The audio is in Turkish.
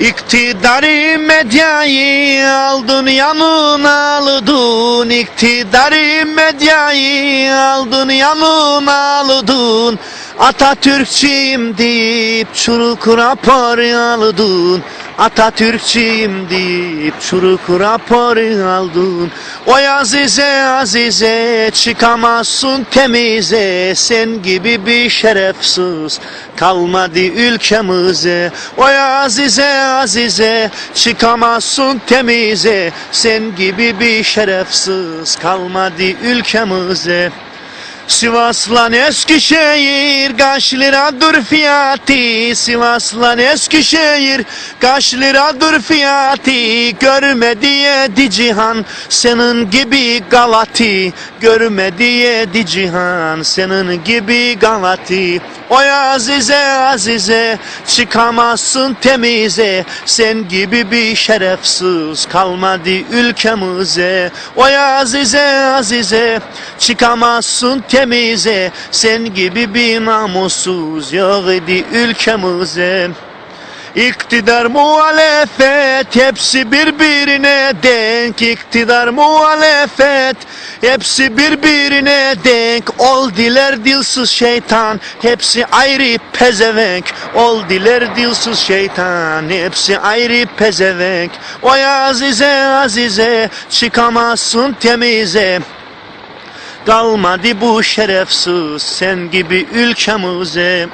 İktidarı medyayı aldın yanına aldın. İktidarı medyayı aldın yanına aldın. Atatürkçiyim deyip çuruk rapor aldın Atatürkçiyim deyip çuruk rapor aldın. Oy Azize Azize çıkamazsın temize. Sen gibi bir şerefsiz kalmadı ülkemize. Oy Azize Azize çıkamazsın temize. Sen gibi bir şerefsiz kalmadı ülkemize Sivas'la Eskişehir kaç liradır fiyatı. Sivas'la Eskişehir kaç liradır fiyatı. Görmedi yedi cihan senin gibi Galati. Görmedi yedi cihan senin gibi Galati. Oy Azize Azize çıkamazsın temize. Sen gibi bir şerefsiz kalmadı ülkemize. Oy Azize Azize çıkamazsın temize. Sen gibi bir namussuz yok idi ülkemize. İktidar muhalefet hepsi birbirine denk. İktidar muhalefet hepsi birbirine denk. Ol diler dilsiz şeytan hepsi ayrı pezevenk. Ol diler dilsiz şeytan hepsi ayrı pezevenk. Oy Azize Azize çıkamazsın temize Kalmadı bu şerefsiz sen gibi ülkemize